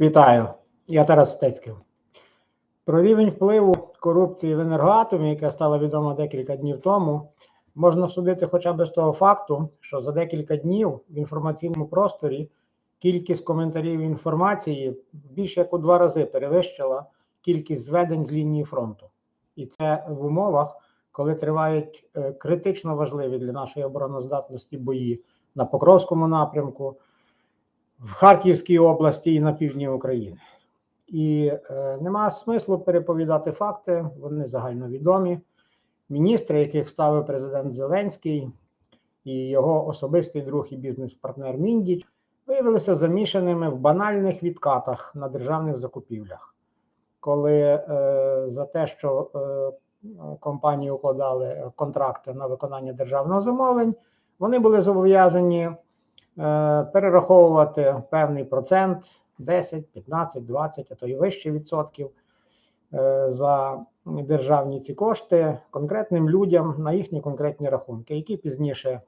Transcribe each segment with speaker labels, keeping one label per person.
Speaker 1: Вітаю, я Тарас Стецький. Про рівень впливу корупції в енергоатомі, яка стала відома декілька днів тому, можна судити хоча б з того факту, що за декілька днів в інформаційному просторі кількість коментарів інформації більше як у два рази перевищила кількість зведень з лінії фронту. І це в умовах, коли тривають е, критично важливі для нашої обороноздатності бої на Покровському напрямку в Харківській області і на півдні України. І е, нема смислу переповідати факти, вони загальновідомі. Міністри, яких ставив президент Зеленський, і його особистий друг і бізнес-партнер Міндіч, виявилися замішаними в банальних відкатах на державних закупівлях, коли е, за те, що е, компанії укладали контракти на виконання державного замовлень, вони були зобов'язані перераховувати певний процент 10, 15, 20, а то й вище відсотків е, за державні ці кошти конкретним людям на їхні конкретні рахунки, які пізніше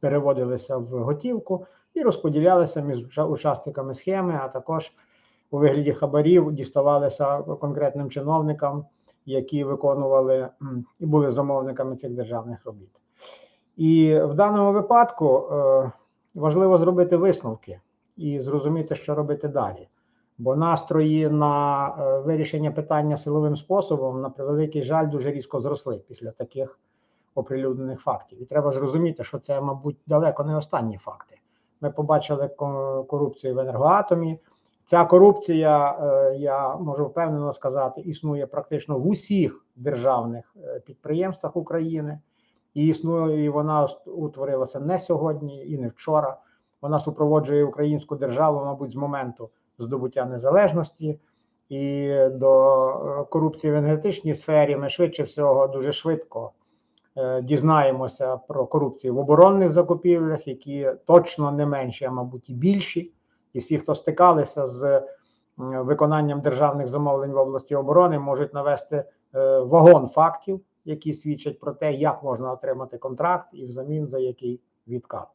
Speaker 1: переводилися в готівку і розподілялися між учасниками схеми, а також у вигляді хабарів діставалися конкретним чиновникам, які виконували і були замовниками цих державних робіт. І в даному випадку е, важливо зробити висновки і зрозуміти, що робити далі. Бо настрої на е, вирішення питання силовим способом, на превеликий жаль, дуже різко зросли після таких оприлюднених фактів. І треба зрозуміти, що це, мабуть, далеко не останні факти. Ми побачили корупцію в енергоатомі. Ця корупція, е, я можу впевнено сказати, існує практично в усіх державних е, підприємствах України. І існує, і вона утворилася не сьогодні і не вчора. Вона супроводжує українську державу, мабуть, з моменту здобуття незалежності. І до е, корупції в енергетичній сфері ми швидше всього дуже швидко е, дізнаємося про корупцію в оборонних закупівлях, які точно не менші, а мабуть, і більші. І всі, хто стикалися з е, виконанням державних замовлень в області оборони, можуть навести вагон фактів, які свідчать про те, як можна отримати контракт і взамін за який відкат.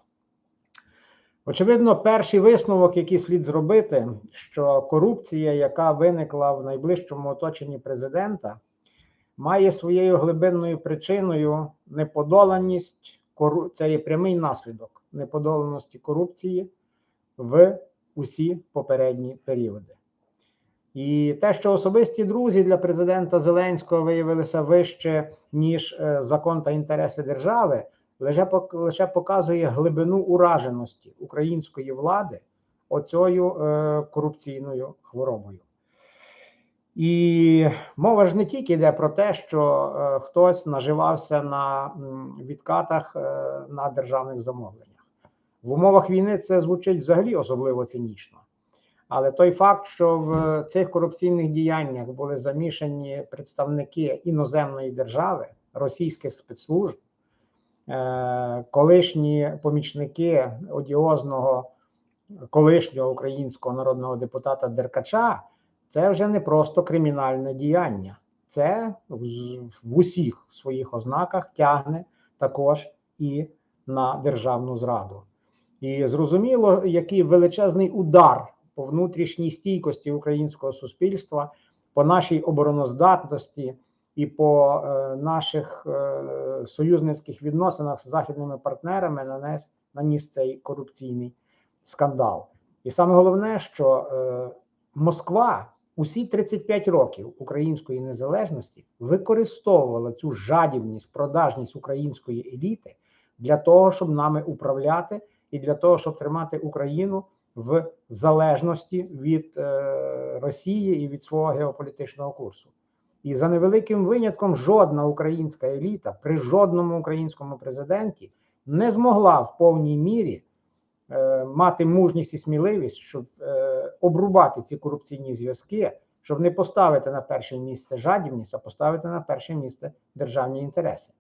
Speaker 1: Очевидно, перший висновок, який слід зробити, що корупція, яка виникла в найближчому оточенні президента, має своєю глибинною причиною неподоланість, це є прямий наслідок неподоланості корупції в усі попередні періоди. І те, що особисті друзі для президента Зеленського виявилися вище, ніж е, закон та інтереси держави, лише, показує глибину ураженості української влади оцею е, корупційною хворобою. І мова ж не тільки йде про те, що е, хтось наживався на відкатах на державних замовленнях. В умовах війни це звучить взагалі особливо цинічно. Але той факт, що в цих корупційних діяннях були замішані представники іноземної держави, російських спецслужб, е, колишні помічники одіозного колишнього українського народного депутата Деркача, це вже не просто кримінальне діяння, це в, в усіх своїх ознаках тягне також і на державну зраду. І зрозуміло, який величезний удар по внутрішній стійкості українського суспільства, по нашій обороноздатності і по е, наших е, союзницьких відносинах з західними партнерами нанес наніс цей корупційний скандал. І саме головне, що е, Москва усі 35 років української незалежності використовувала цю жадібність, продажність української еліти для того, щоб нами управляти, і для того, щоб тримати Україну в залежності від е, Росії і від свого геополітичного курсу. І за невеликим винятком жодна українська еліта при жодному українському президенті не змогла в повній мірі е, мати мужність і сміливість, щоб е, обрубати ці корупційні зв'язки, щоб не поставити на перше місце жадібність, а поставити на перше місце державні інтереси.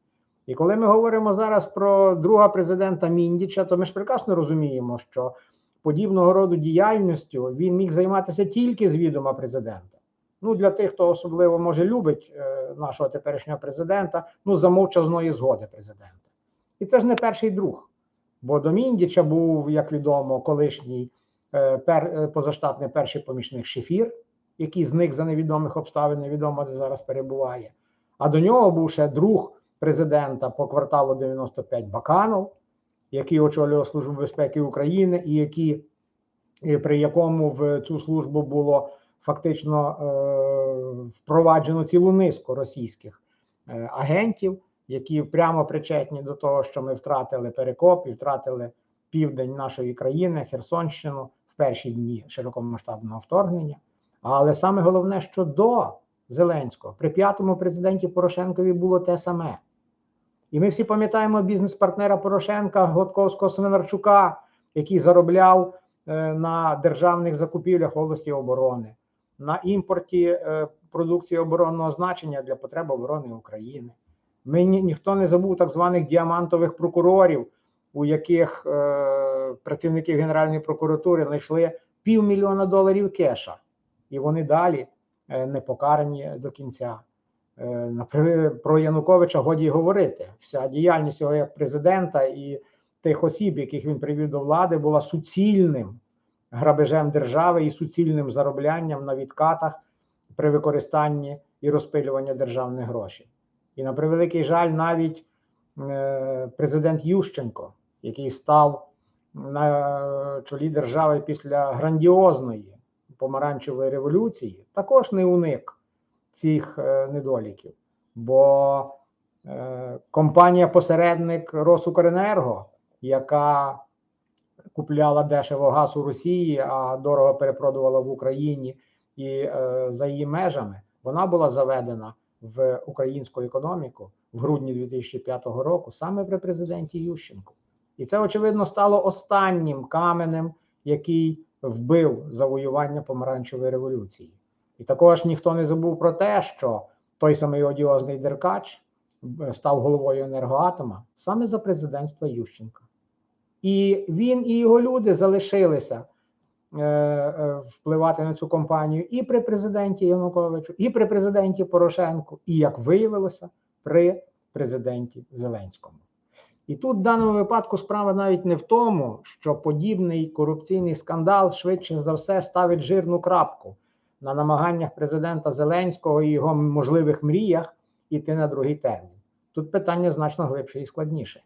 Speaker 1: І коли ми говоримо зараз про друга президента Міндіча, то ми ж прекрасно розуміємо, що подібного роду діяльністю він міг займатися тільки з відома президента. Ну, для тих, хто особливо може любить е, нашого теперішнього президента, ну за мовчазної згоди президента. І це ж не перший друг. Бо до Міндіча був, як відомо, колишній е, пер, е, позаштатний перший помічник Шефір, який зник за невідомих обставин, невідомо де зараз перебуває. А до нього був ще друг президента по кварталу 95 Баканов, який очолював Службу безпеки України, і які, при якому в цю службу було фактично е, впроваджено цілу низку російських е, агентів, які прямо причетні до того, що ми втратили Перекоп і втратили південь нашої країни, Херсонщину в перші дні широкомасштабного вторгнення. Але саме головне, що до Зеленського при п'ятому президенті Порошенкові було те саме. І ми всі пам'ятаємо бізнес-партнера Порошенка Гладковського Свинарчука, який заробляв е, на державних закупівлях області оборони, на імпорті е, продукції оборонного значення для потреб оборони України. Ми ні, ніхто не забув так званих діамантових прокурорів, у яких е, працівники Генеральної прокуратури знайшли півмільйона доларів кеша, і вони далі е, не покарані до кінця. Е, Про Януковича годі говорити. Вся діяльність його як президента і тих осіб, яких він привів до влади, була суцільним грабежем держави і суцільним зароблянням на відкатах при використанні і розпилюванні державних грошей. І на превеликий жаль, навіть е, президент Ющенко, який став на чолі держави після грандіозної помаранчевої революції, також не уник цих е, недоліків. Бо е, компанія-посередник Росукренерго, яка купляла дешево газ у Росії, а дорого перепродувала в Україні і е, за її межами, вона була заведена в українську економіку в грудні 2005 року саме при президенті Ющенку. І це, очевидно, стало останнім каменем, який вбив завоювання помаранчевої революції. І також ніхто не забув про те, що той самий одіозний Деркач е, став головою енергоатома саме за президентства Ющенка. І він і його люди залишилися е, е, впливати на цю компанію і при президенті Януковичу, і при президенті Порошенку, і як виявилося, при президенті Зеленському. І тут в даному випадку справа навіть не в тому, що подібний корупційний скандал швидше за все ставить жирну крапку на намаганнях президента Зеленського і його можливих мріях іти на другий термін. Тут питання значно глибше і складніше.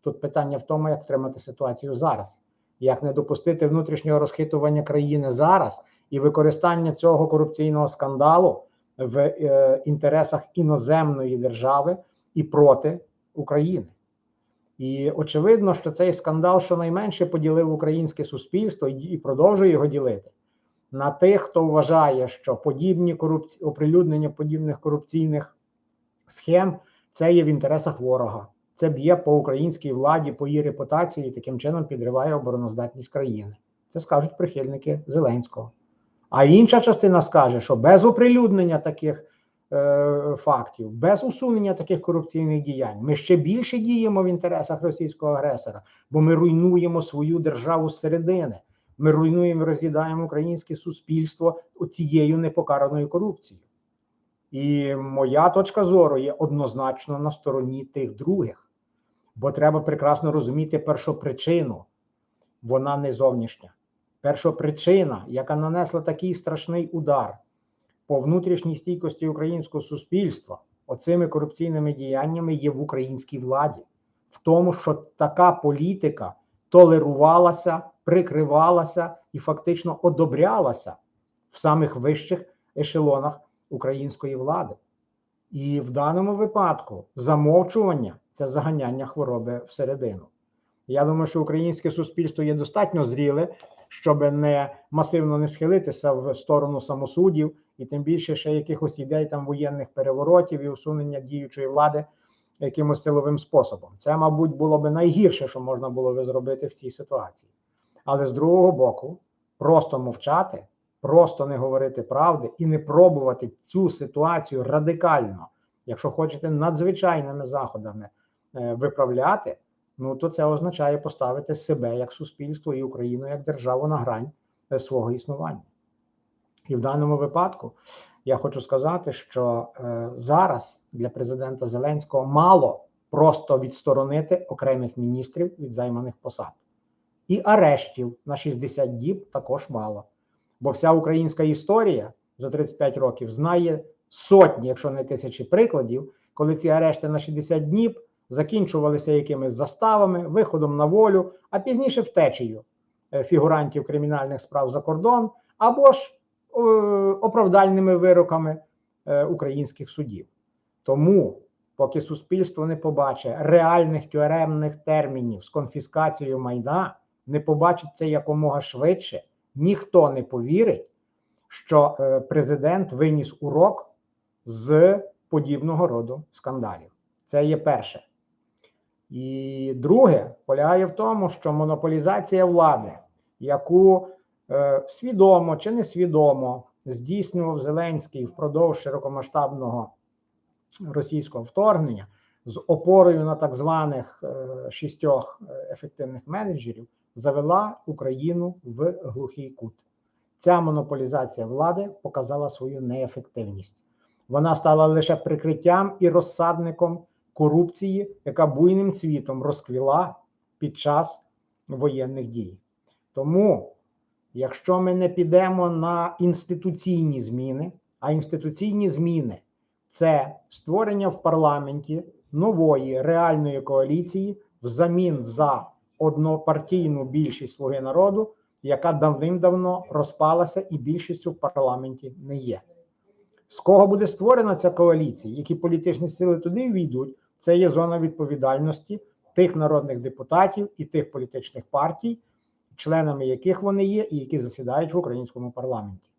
Speaker 1: Тут питання в тому, як тримати ситуацію зараз, як не допустити внутрішнього розхитування країни зараз і використання цього корупційного скандалу в е, інтересах іноземної держави і проти України. І очевидно, що цей скандал щонайменше поділив українське суспільство і продовжує його ділити на тих, хто вважає, що подібні корупці... оприлюднення подібних корупційних схем це є в інтересах ворога. Це б'є по українській владі, по її репутації і таким чином підриває обороноздатність країни. Це скажуть прихильники Зеленського. А інша частина скаже, що без оприлюднення таких е, фактів, без усунення таких корупційних діянь, ми ще більше діємо в інтересах російського агресора, бо ми руйнуємо свою державу зсередини. Ми руйнуємо, роз'їдаємо українське суспільство цією непокараною корупцією. І моя точка зору є однозначно на стороні тих других, бо треба прекрасно розуміти першопричину, вона не зовнішня. Першопричина, яка нанесла такий страшний удар по внутрішній стійкості українського суспільства, оцими корупційними діяннями є в українській владі, в тому, що така політика толерувалася, прикривалася і фактично одобрялася в самих вищих ешелонах української влади. І в даному випадку замовчування це заганяння хвороби всередину. Я думаю, що українське суспільство є достатньо зріле, щоб не масивно не схилитися в сторону самосудів, і тим більше ще якихось ідей там воєнних переворотів і усунення діючої влади якимось силовим способом. Це, мабуть, було би найгірше, що можна було би зробити в цій ситуації. Але з другого боку, просто мовчати, просто не говорити правди і не пробувати цю ситуацію радикально, якщо хочете, надзвичайними заходами е, виправляти. Ну то це означає поставити себе як суспільство і Україну як державу на грань е, свого існування. І в даному випадку я хочу сказати, що е, зараз для президента Зеленського мало просто відсторонити окремих міністрів від займаних посад. І арештів на 60 діб також мало. Бо вся українська історія за 35 років знає сотні, якщо не тисячі прикладів, коли ці арешти на 60 днів закінчувалися якимись заставами, виходом на волю, а пізніше втечею е, фігурантів кримінальних справ за кордон або ж е, оправдальними вироками е, українських судів. Тому, поки суспільство не побачить реальних тюремних термінів з конфіскацією майна, не побачить це якомога швидше, ніхто не повірить, що президент виніс урок з подібного роду скандалів. Це є перше. І друге полягає в тому, що монополізація влади, яку е, свідомо чи несвідомо здійснював Зеленський впродовж широкомасштабного російського вторгнення з опорою на так званих е, шістьох е, ефективних менеджерів, завела Україну в глухий кут. Ця монополізація влади показала свою неефективність. Вона стала лише прикриттям і розсадником корупції, яка буйним цвітом розквіла під час воєнних дій. Тому, якщо ми не підемо на інституційні зміни, а інституційні зміни це створення в парламенті нової реальної коаліції взамін за однопартійну більшість слуги народу, яка давним-давно розпалася і більшістю в парламенті не є. З кого буде створена ця коаліція, які політичні сили туди війдуть, це є зона відповідальності тих народних депутатів і тих політичних партій, членами яких вони є, і які засідають в українському парламенті.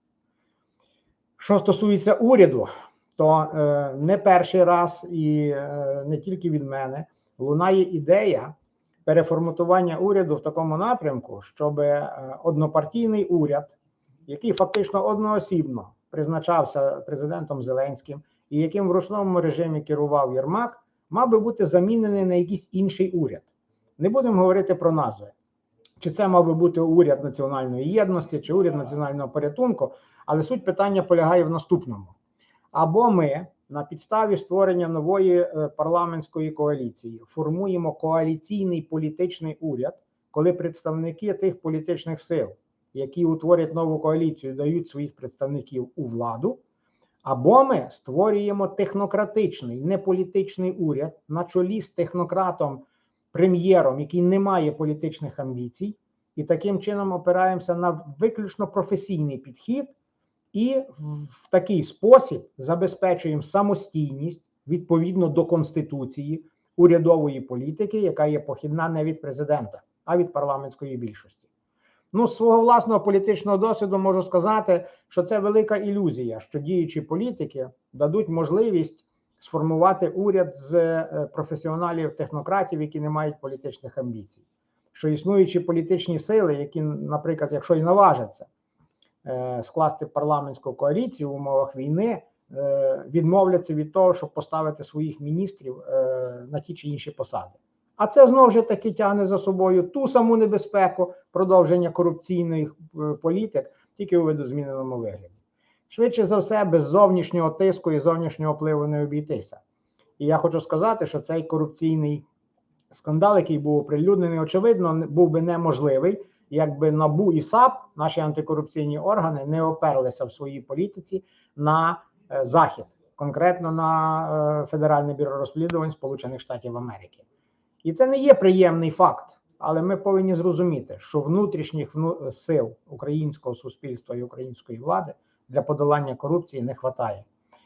Speaker 1: Що стосується уряду, то е, не перший раз і е, не тільки від мене лунає ідея переформатування уряду в такому напрямку, щоб е, однопартійний уряд, який фактично одноосібно призначався президентом Зеленським і яким в ручному режимі керував Єрмак, мав би бути замінений на якийсь інший уряд. Не будемо говорити про назви. Чи це мав би бути уряд національної єдності, чи уряд національного порятунку, але суть питання полягає в наступному: або ми на підставі створення нової е, парламентської коаліції формуємо коаліційний політичний уряд, коли представники тих політичних сил, які утворять нову коаліцію, дають своїх представників у владу. Або ми створюємо технократичний, неполітичний уряд на чолі з технократом, прем'єром, який не має політичних амбіцій, і таким чином опираємося на виключно професійний підхід, і в такий спосіб забезпечуємо самостійність відповідно до конституції урядової політики, яка є похідна не від президента, а від парламентської більшості. Ну, з свого власного політичного досвіду можу сказати, що це велика ілюзія, що діючі політики дадуть можливість сформувати уряд з е, професіоналів, технократів, які не мають політичних амбіцій. Що існуючі політичні сили, які, наприклад, якщо й наважаться скласти парламентську коаліцію в умовах війни, е, відмовляться від того, щоб поставити своїх міністрів на ті чи інші посади. А це знову ж таки тягне за собою ту саму небезпеку продовження корупційних е, політик, тільки у видозміненому вигляді. Швидше за все, без зовнішнього тиску і зовнішнього впливу не обійтися. І я хочу сказати, що цей корупційний скандал, який був оприлюднений, очевидно, був би неможливий, якби НАБУ і САП, наші антикорупційні органи, не оперлися в своїй політиці на е, захід, конкретно на е, Федеральне бюро розслідувань Сполучених Штатів Америки. І це не є приємний факт, але ми повинні зрозуміти, що внутрішніх сил українського суспільства і української влади для подолання корупції не вистачає.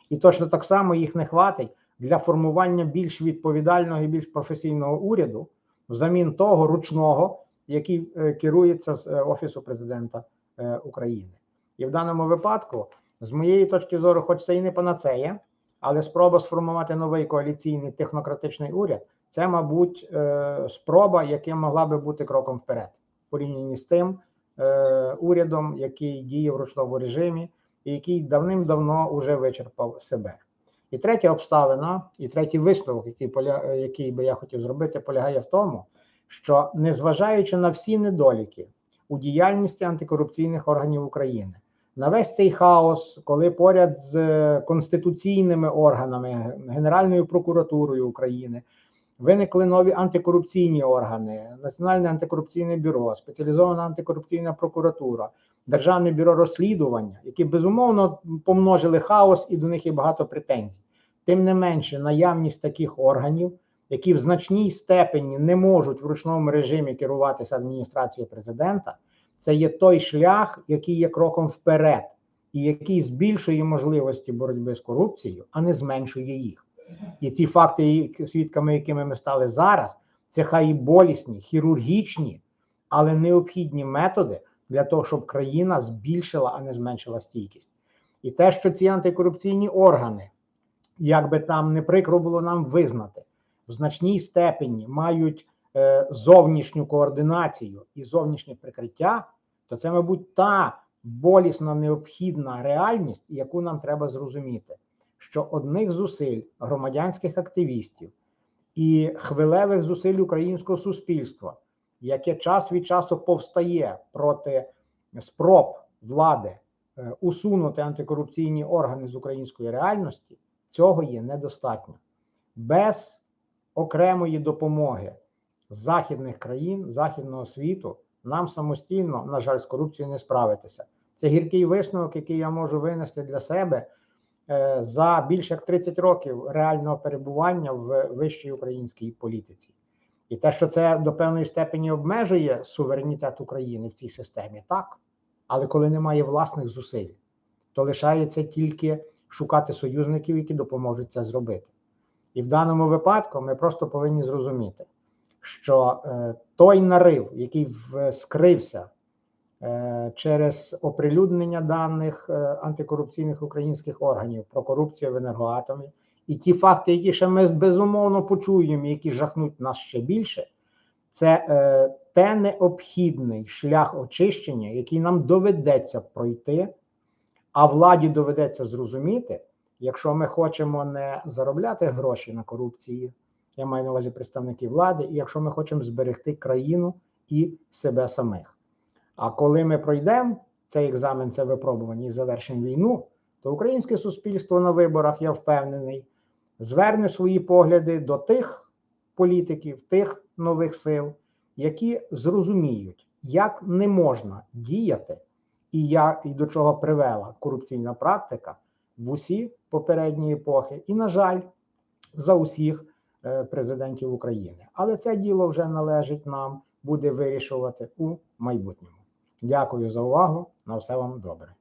Speaker 1: І точно так само їх не хватить для формування більш відповідального і більш професійного уряду, взамін того ручного, який е, керується з е, Офісу президента е, України. І в даному випадку, з моєї точки зору, хоч це і не панацея, але спроба сформувати новий коаліційний технократичний уряд. Це, мабуть, спроба, яка могла би бути кроком вперед, порівняні з тим урядом, який діє в ручному режимі, і який давним-давно вже вичерпав себе. І третя обставина, і третій висновок, який який би я хотів зробити, полягає в тому, що незважаючи на всі недоліки у діяльності антикорупційних органів України, на весь цей хаос, коли поряд з конституційними органами, Генеральною прокуратурою України Виникли нові антикорупційні органи, Національне антикорупційне бюро, спеціалізована антикорупційна прокуратура, Державне бюро розслідування, які безумовно помножили хаос і до них є багато претензій. Тим не менше, наявність таких органів, які в значній степені не можуть в ручному режимі керуватися адміністрацією президента, це є той шлях, який є кроком вперед, і який збільшує можливості боротьби з корупцією, а не зменшує їх. І ці факти, свідками якими ми стали зараз, це хай і болісні, хірургічні, але необхідні методи для того, щоб країна збільшила, а не зменшила стійкість. І те, що ці антикорупційні органи, як би там не прикро було нам визнати, в значній степені мають е, зовнішню координацію і зовнішнє прикриття, то це, мабуть, та болісно необхідна реальність, яку нам треба зрозуміти, що одних зусиль громадянських активістів і хвилевих зусиль українського суспільства, яке час від часу повстає проти спроб влади е, усунути антикорупційні органи з української реальності, цього є недостатньо. Без окремої допомоги західних країн, західного світу нам самостійно, на жаль, з корупцією не справитися. Це гіркий висновок, який я можу винести для себе е, за більше як 30 років реального перебування в вищій українській політиці. І те, що це до певної степені обмежує суверенітет України в цій системі, так. Але коли немає власних зусиль, то лишається тільки шукати союзників, які допоможуть це зробити. І в даному випадку ми просто повинні зрозуміти, що е, той нарив, який в- скрився е, через оприлюднення даних е, антикорупційних українських органів про корупцію в енергоатомі, і ті факти, які ще ми безумовно почуємо, які жахнуть нас ще більше, це е, те необхідний шлях очищення, який нам доведеться пройти, а владі доведеться зрозуміти, якщо ми хочемо не заробляти гроші на корупції, я маю на увазі представників влади, і якщо ми хочемо зберегти країну і себе самих. А коли ми пройдемо цей екзамен, це випробування і завершимо війну, то українське суспільство на виборах, я впевнений, зверне свої погляди до тих політиків, тих нових сил, які зрозуміють, як не можна діяти, і як і до чого привела корупційна практика в усі попередні епохи, і, на жаль, за усіх е, президентів України. Але це діло вже належить нам буде вирішувати у майбутньому. Дякую за увагу. На все вам добре.